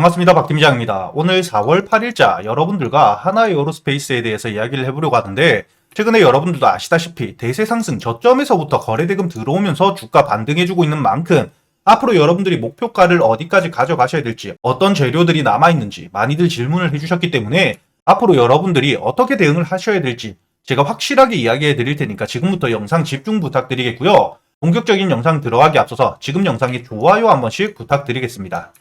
반갑습니다. 박 팀장입니다. 오늘 4월 8일자 여러분들과 하나에어로스페이스에 대해서 이야기를 해보려고 하는데 최근에 여러분들도 아시다시피 대세 상승 저점에서부터 거래대금 들어오면서 주가 반등해주고 있는 만큼 앞으로 여러분들이 목표가를 어디까지 가져가셔야 될지 어떤 재료들이 남아있는지 많이들 질문을 해주셨기 때문에 앞으로 여러분들이 어떻게 대응을 하셔야 될지 제가 확실하게 이야기해 드릴 테니까 지금부터 영상 집중 부탁드리겠고요. 본격적인 영상 들어가기 앞서서 지금 영상에 좋아요 한 번씩 부탁드리겠습니다.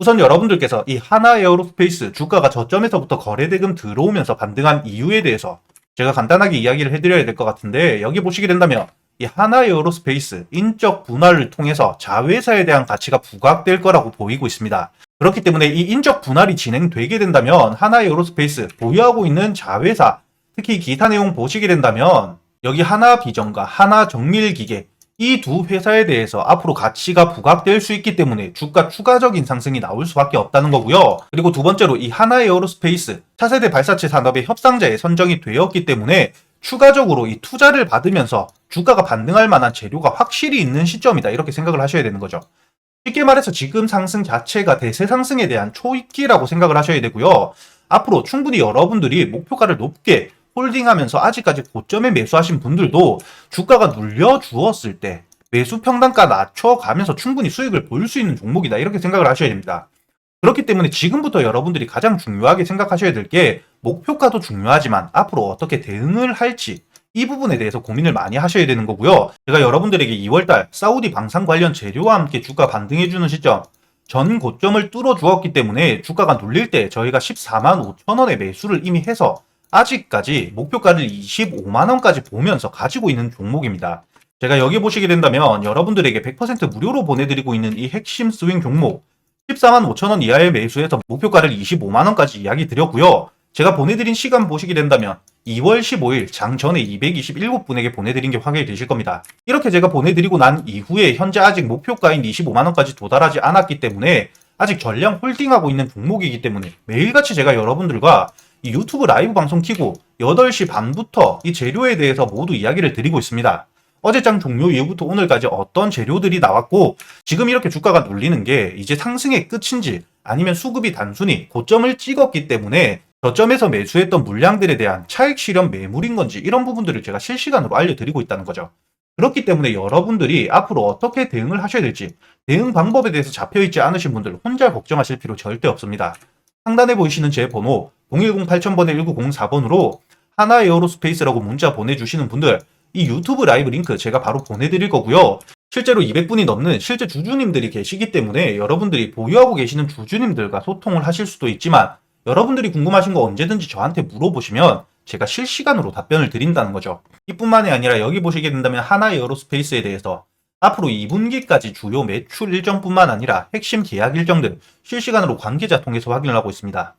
우선 여러분들께서 이 하나 에어로스페이스 주가가 저점에서부터 거래대금 들어오면서 반등한 이유에 대해서 제가 간단하게 이야기를 해드려야 될 것 같은데 여기 보시게 된다면 이 하나 에어로스페이스 인적 분할을 통해서 자회사에 대한 가치가 부각될 거라고 보이고 있습니다. 그렇기 때문에 이 인적 분할이 진행되게 된다면 하나 에어로스페이스 보유하고 있는 자회사 특히 기타 내용 보시게 된다면 여기 하나 비전과 하나 정밀기계 이 두 회사에 대해서 앞으로 가치가 부각될 수 있기 때문에 주가 추가적인 상승이 나올 수밖에 없다는 거고요. 그리고 두 번째로 이 하나 에어로스페이스 차세대 발사체 산업의 협상자에 선정이 되었기 때문에 추가적으로 이 투자를 받으면서 주가가 반등할 만한 재료가 확실히 있는 시점이다. 이렇게 생각을 하셔야 되는 거죠. 쉽게 말해서 지금 상승 자체가 대세 상승에 대한 초입기라고 생각을 하셔야 되고요. 앞으로 충분히 여러분들이 목표가를 높게 홀딩하면서 아직까지 고점에 매수하신 분들도 주가가 눌려 주었을 때 매수 평단가 낮춰가면서 충분히 수익을 볼 수 있는 종목이다. 이렇게 생각을 하셔야 됩니다. 그렇기 때문에 지금부터 여러분들이 가장 중요하게 생각하셔야 될 게 목표가도 중요하지만 앞으로 어떻게 대응을 할지 이 부분에 대해서 고민을 많이 하셔야 되는 거고요. 제가 여러분들에게 2월달 사우디 방산 관련 재료와 함께 주가 반등해주는 시점 전 고점을 뚫어 주었기 때문에 주가가 눌릴 때 저희가 14만 5천 원의 매수를 이미 해서 아직까지 목표가를 25만원까지 보면서 가지고 있는 종목입니다. 제가 여기 보시게 된다면 여러분들에게 100% 무료로 보내드리고 있는 이 핵심 스윙 종목 14만 5천원 이하의 매수해서 목표가를 25만원까지 이야기 드렸고요. 제가 보내드린 시간 보시게 된다면 2월 15일 장 전에 227분에게 보내드린 게 확인이 되실 겁니다. 이렇게 제가 보내드리고 난 이후에 현재 아직 목표가인 25만원까지 도달하지 않았기 때문에 아직 전량 홀딩하고 있는 종목이기 때문에 매일같이 제가 여러분들과 이 유튜브 라이브 방송 키고 8시 반부터 이 재료에 대해서 모두 이야기를 드리고 있습니다. 어제장 종료 이후부터 오늘까지 어떤 재료들이 나왔고 지금 이렇게 주가가 눌리는 게 이제 상승의 끝인지 아니면 수급이 단순히 고점을 찍었기 때문에 저점에서 매수했던 물량들에 대한 차익 실현 매물인 건지 이런 부분들을 제가 실시간으로 알려드리고 있다는 거죠. 그렇기 때문에 여러분들이 앞으로 어떻게 대응을 하셔야 될지 대응 방법에 대해서 잡혀있지 않으신 분들 혼자 걱정하실 필요 절대 없습니다. 상단에 보이시는 제 번호 010-8000번에 1904번으로 하나 에어로스페이스라고 문자 보내주시는 분들 이 유튜브 라이브 링크 제가 바로 보내드릴 거고요. 실제로 200분이 넘는 실제 주주님들이 계시기 때문에 여러분들이 보유하고 계시는 주주님들과 소통을 하실 수도 있지만 여러분들이 궁금하신 거 언제든지 저한테 물어보시면 제가 실시간으로 답변을 드린다는 거죠. 이뿐만이 아니라 여기 보시게 된다면 하나 에어로스페이스에 대해서 앞으로 2분기까지 주요 매출 일정뿐만 아니라 핵심 계약 일정들 실시간으로 관계자 통해서 확인을 하고 있습니다.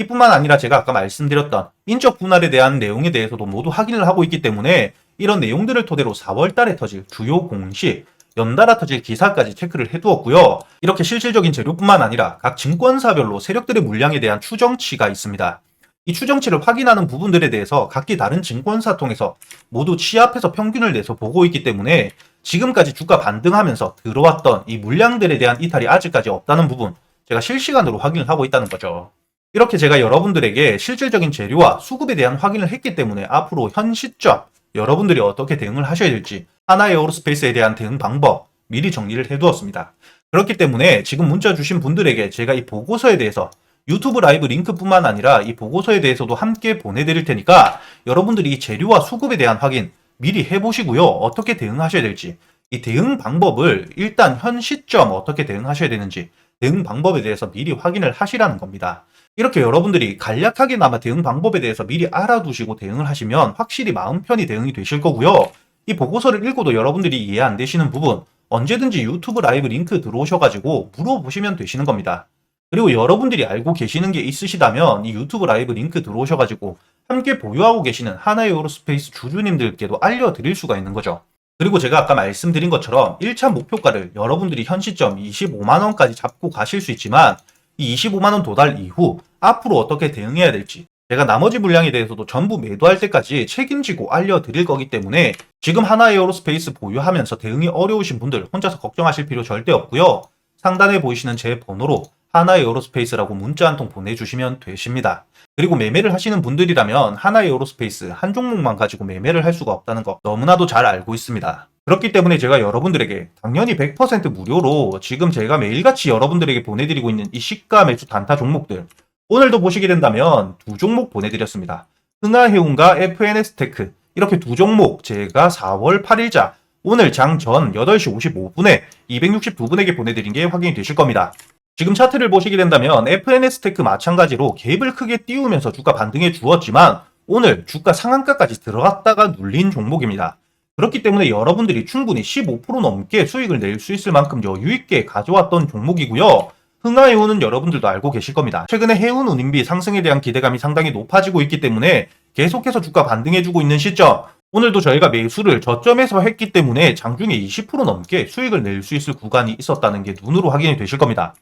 이뿐만 아니라 제가 아까 말씀드렸던 인적 분할에 대한 내용에 대해서도 모두 확인을 하고 있기 때문에 이런 내용들을 토대로 4월 달에 터질 주요 공시, 연달아 터질 기사까지 체크를 해두었고요. 이렇게 실질적인 재료뿐만 아니라 각 증권사별로 세력들의 물량에 대한 추정치가 있습니다. 이 추정치를 확인하는 부분들에 대해서 각기 다른 증권사 통해서 모두 취합해서 평균을 내서 보고 있기 때문에 지금까지 주가 반등하면서 들어왔던 이 물량들에 대한 이탈이 아직까지 없다는 부분 제가 실시간으로 확인을 하고 있다는 거죠. 이렇게 제가 여러분들에게 실질적인 재료와 수급에 대한 확인을 했기 때문에 앞으로 현 시점 여러분들이 어떻게 대응을 하셔야 될지 하나의 에어로스페이스에 대한 대응 방법 미리 정리를 해두었습니다. 그렇기 때문에 지금 문자 주신 분들에게 제가 이 보고서에 대해서 유튜브 라이브 링크뿐만 아니라 이 보고서에 대해서도 함께 보내드릴 테니까 여러분들이 이 재료와 수급에 대한 확인 미리 해보시고요. 어떻게 대응하셔야 될지 이 대응 방법을 일단 현 시점 어떻게 대응하셔야 되는지 대응 방법에 대해서 미리 확인을 하시라는 겁니다. 이렇게 여러분들이 간략하게나마 대응 방법에 대해서 미리 알아두시고 대응을 하시면 확실히 마음 편히 대응이 되실 거고요. 이 보고서를 읽고도 여러분들이 이해 안 되시는 부분 언제든지 유튜브 라이브 링크 들어오셔가지고 물어보시면 되시는 겁니다. 그리고 여러분들이 알고 계시는 게 있으시다면 이 유튜브 라이브 링크 들어오셔가지고 함께 보유하고 계시는 하나의 에어로스페이스 주주님들께도 알려드릴 수가 있는 거죠. 그리고 제가 아까 말씀드린 것처럼 1차 목표가를 여러분들이 현 시점 25만원까지 잡고 가실 수 있지만 이 25만원 도달 이후 앞으로 어떻게 대응해야 될지 제가 나머지 물량에 대해서도 전부 매도할 때까지 책임지고 알려드릴 거기 때문에 지금 하나 에어로스페이스 보유하면서 대응이 어려우신 분들 혼자서 걱정하실 필요 절대 없고요. 상단에 보이시는 제 번호로 하나 에어로스페이스라고 문자 한 통 보내주시면 되십니다. 그리고 매매를 하시는 분들이라면 하나 에어로스페이스 한 종목만 가지고 매매를 할 수가 없다는 거 너무나도 잘 알고 있습니다. 그렇기 때문에 제가 여러분들에게 당연히 100% 무료로 지금 제가 매일같이 여러분들에게 보내드리고 있는 이 시가 매수 단타 종목들 오늘도 보시게 된다면 두 종목 보내드렸습니다. 흥하해운과 FNS테크 이렇게 두 종목 제가 4월 8일자 오늘 장 전 8시 55분에 262분에게 보내드린 게 확인이 되실 겁니다. 지금 차트를 보시게 된다면 FNS테크 마찬가지로 갭을 크게 띄우면서 주가 반등해 주었지만 오늘 주가 상한가까지 들어갔다가 눌린 종목입니다. 그렇기 때문에 여러분들이 충분히 15% 넘게 수익을 낼 수 있을 만큼 여유 있게 가져왔던 종목이고요. 흥하해운은 여러분들도 알고 계실 겁니다. 최근에 해운 운임비 상승에 대한 기대감이 상당히 높아지고 있기 때문에 계속해서 주가 반등해주고 있는 시점. 오늘도 저희가 매수를 저점에서 했기 때문에 장중에 20% 넘게 수익을 낼 수 있을 구간이 있었다는 게 눈으로 확인이 되실 겁니다.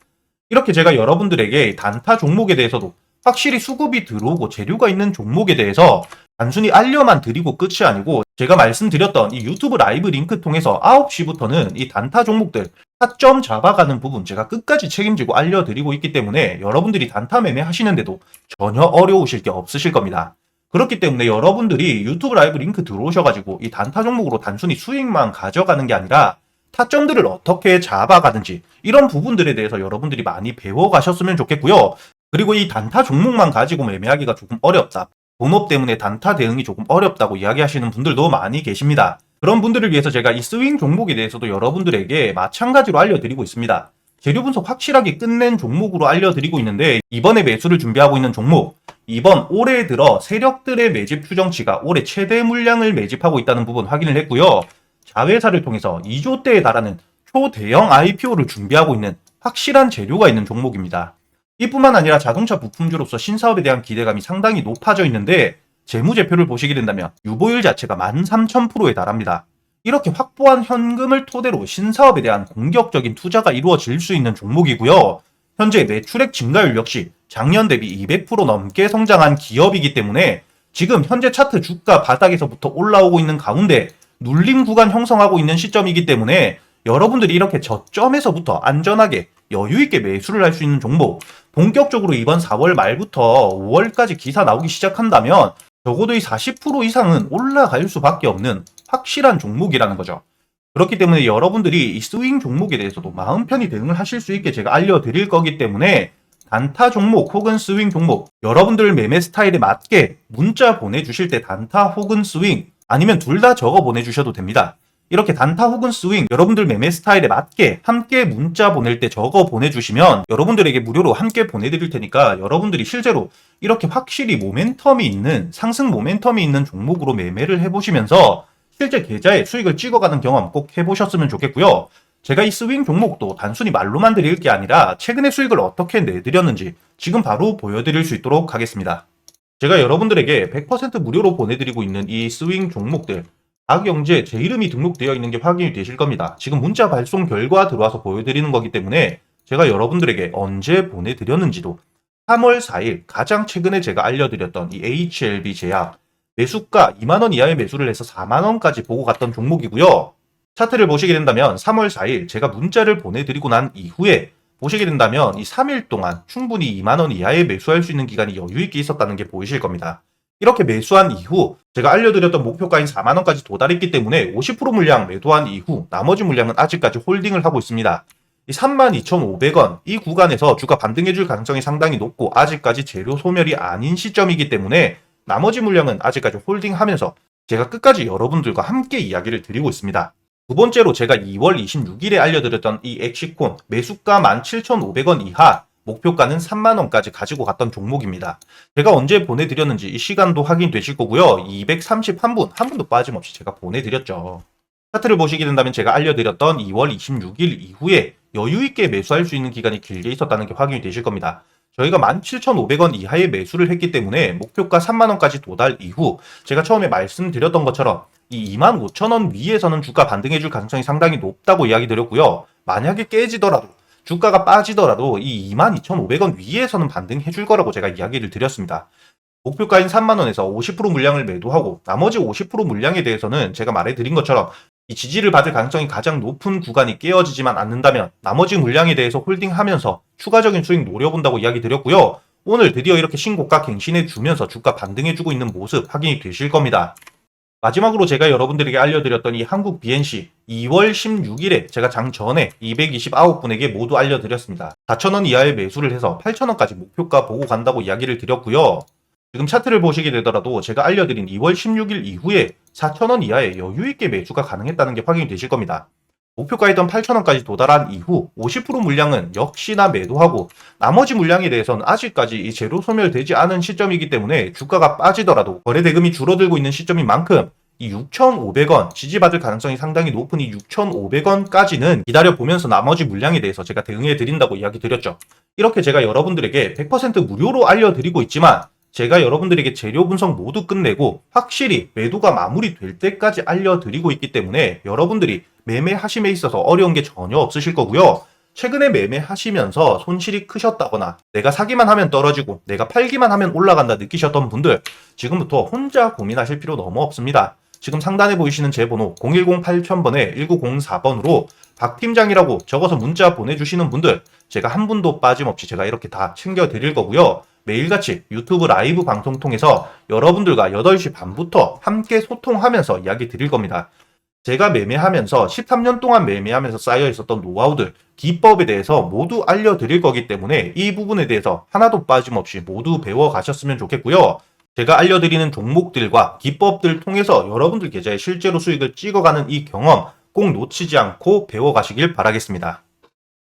이렇게 제가 여러분들에게 단타 종목에 대해서도 확실히 수급이 들어오고 재료가 있는 종목에 대해서 단순히 알려만 드리고 끝이 아니고 제가 말씀드렸던 이 유튜브 라이브 링크 통해서 9시부터는 이 단타 종목들 타점 잡아가는 부분 제가 끝까지 책임지고 알려드리고 있기 때문에 여러분들이 단타 매매 하시는데도 전혀 어려우실 게 없으실 겁니다. 그렇기 때문에 여러분들이 유튜브 라이브 링크 들어오셔가지고 이 단타 종목으로 단순히 수익만 가져가는 게 아니라 타점들을 어떻게 잡아가는지 이런 부분들에 대해서 여러분들이 많이 배워가셨으면 좋겠고요. 그리고 이 단타 종목만 가지고 매매하기가 조금 어렵다. 본업 때문에 단타 대응이 조금 어렵다고 이야기하시는 분들도 많이 계십니다. 그런 분들을 위해서 제가 이 스윙 종목에 대해서도 여러분들에게 마찬가지로 알려드리고 있습니다. 재료 분석 확실하게 끝낸 종목으로 알려드리고 있는데 이번에 매수를 준비하고 있는 종목 이번 올해 들어 세력들의 매집 추정치가 올해 최대 물량을 매집하고 있다는 부분 확인을 했고요. 자회사를 통해서 2조대에 달하는 초대형 IPO를 준비하고 있는 확실한 재료가 있는 종목입니다. 이뿐만 아니라 자동차 부품주로서 신사업에 대한 기대감이 상당히 높아져 있는데 재무제표를 보시게 된다면 유보율 자체가 13,000%에 달합니다. 이렇게 확보한 현금을 토대로 신사업에 대한 공격적인 투자가 이루어질 수 있는 종목이고요. 현재 매출액 증가율 역시 작년 대비 200% 넘게 성장한 기업이기 때문에 지금 현재 차트 주가 바닥에서부터 올라오고 있는 가운데 눌림 구간 형성하고 있는 시점이기 때문에 여러분들이 이렇게 저점에서부터 안전하게 여유 있게 매수를 할 수 있는 종목 본격적으로 이번 4월 말부터 5월까지 기사 나오기 시작한다면 적어도 이 40% 이상은 올라갈 수밖에 없는 확실한 종목이라는 거죠. 그렇기 때문에 여러분들이 이 스윙 종목에 대해서도 마음 편히 대응을 하실 수 있게 제가 알려드릴 거기 때문에 단타 종목 혹은 스윙 종목 여러분들 매매 스타일에 맞게 문자 보내주실 때 단타 혹은 스윙 아니면 둘 다 적어 보내주셔도 됩니다. 이렇게 단타 혹은 스윙 여러분들 매매 스타일에 맞게 함께 문자 보낼 때 적어 보내주시면 여러분들에게 무료로 함께 보내드릴 테니까 여러분들이 실제로 이렇게 확실히 모멘텀이 있는 상승 모멘텀이 있는 종목으로 매매를 해보시면서 실제 계좌에 수익을 찍어가는 경험 꼭 해보셨으면 좋겠고요. 제가 이 스윙 종목도 단순히 말로만 드릴 게 아니라 최근에 수익을 어떻게 내드렸는지 지금 바로 보여드릴 수 있도록 하겠습니다. 제가 여러분들에게 100% 무료로 보내드리고 있는 이 스윙 종목들 박영재 제 이름이 등록되어 있는 게 확인이 되실 겁니다. 지금 문자 발송 결과 들어와서 보여드리는 거기 때문에 제가 여러분들에게 언제 보내드렸는지도 3월 4일 가장 최근에 제가 알려드렸던 이 HLB 제약 매수가 2만원 이하의 매수를 해서 4만원까지 보고 갔던 종목이고요. 차트를 보시게 된다면 3월 4일 제가 문자를 보내드리고 난 이후에 보시게 된다면 이 3일 동안 충분히 2만원 이하에 매수할 수 있는 기간이 여유있게 있었다는 게 보이실 겁니다. 이렇게 매수한 이후 제가 알려드렸던 목표가인 4만원까지 도달했기 때문에 50% 물량 매도한 이후 나머지 물량은 아직까지 홀딩을 하고 있습니다. 이 32,500원 이 구간에서 주가 반등해줄 가능성이 상당히 높고 아직까지 재료 소멸이 아닌 시점이기 때문에 나머지 물량은 아직까지 홀딩하면서 제가 끝까지 여러분들과 함께 이야기를 드리고 있습니다. 두 번째로 제가 2월 26일에 알려드렸던 이 엑시콘 매수가 17,500원 이하 목표가는 3만원까지 가지고 갔던 종목입니다. 제가 언제 보내드렸는지 이 시간도 확인되실 거고요. 231분, 한 분도 빠짐없이 제가 보내드렸죠. 차트를 보시게 된다면 제가 알려드렸던 2월 26일 이후에 여유있게 매수할 수 있는 기간이 길게 있었다는 게 확인이 되실 겁니다. 저희가 17,500원 이하의 매수를 했기 때문에 목표가 3만원까지 도달 이후 제가 처음에 말씀드렸던 것처럼 이 25,000원 위에서는 주가 반등해줄 가능성이 상당히 높다고 이야기 드렸고요. 만약에 깨지더라도 주가가 빠지더라도 이 22,500원 위에서는 반등해 줄 거라고 제가 이야기를 드렸습니다. 목표가인 3만원에서 50% 물량을 매도하고 나머지 50% 물량에 대해서는 제가 말해드린 것처럼 이 지지를 받을 가능성이 가장 높은 구간이 깨어지지만 않는다면 나머지 물량에 대해서 홀딩하면서 추가적인 수익 노려본다고 이야기 드렸고요. 오늘 드디어 이렇게 신고가 갱신해 주면서 주가 반등해 주고 있는 모습 확인이 되실 겁니다. 마지막으로 제가 여러분들에게 알려드렸던 이 한국 BNC 2월 16일에 제가 장 전에 229분에게 모두 알려드렸습니다. 4,000원 이하의 매수를 해서 8,000원까지 목표가 보고 간다고 이야기를 드렸고요. 지금 차트를 보시게 되더라도 제가 알려드린 2월 16일 이후에 4,000원 이하의 여유있게 매수가 가능했다는 게 확인이 되실 겁니다. 목표가였던 8,000원까지 도달한 이후 50% 물량은 역시나 매도하고 나머지 물량에 대해서는 아직까지 이 제로 소멸되지 않은 시점이기 때문에 주가가 빠지더라도 거래 대금이 줄어들고 있는 시점인 만큼 이 6,500원 지지받을 가능성이 상당히 높은 이 6,500원까지는 기다려 보면서 나머지 물량에 대해서 제가 대응해 드린다고 이야기 드렸죠. 이렇게 제가 여러분들에게 100% 무료로 알려드리고 있지만 제가 여러분들에게 재료 분석 모두 끝내고 확실히 매도가 마무리될 때까지 알려드리고 있기 때문에 여러분들이 매매하심에 있어서 어려운 게 전혀 없으실 거고요. 최근에 매매하시면서 손실이 크셨다거나 내가 사기만 하면 떨어지고 내가 팔기만 하면 올라간다 느끼셨던 분들 지금부터 혼자 고민하실 필요 너무 없습니다. 지금 상단에 보이시는 제 번호 010-8000번에 1904번으로 박 팀장이라고 적어서 문자 보내주시는 분들 제가 한 분도 빠짐없이 제가 이렇게 다 챙겨드릴 거고요. 매일같이 유튜브 라이브 방송 통해서 여러분들과 8시 반부터 함께 소통하면서 이야기 드릴 겁니다. 제가 매매하면서 13년 동안 매매하면서 쌓여 있었던 노하우들, 기법에 대해서 모두 알려드릴 거기 때문에 이 부분에 대해서 하나도 빠짐없이 모두 배워 가셨으면 좋겠고요. 제가 알려드리는 종목들과 기법들 통해서 여러분들 계좌에 실제로 수익을 찍어가는 이 경험 꼭 놓치지 않고 배워 가시길 바라겠습니다.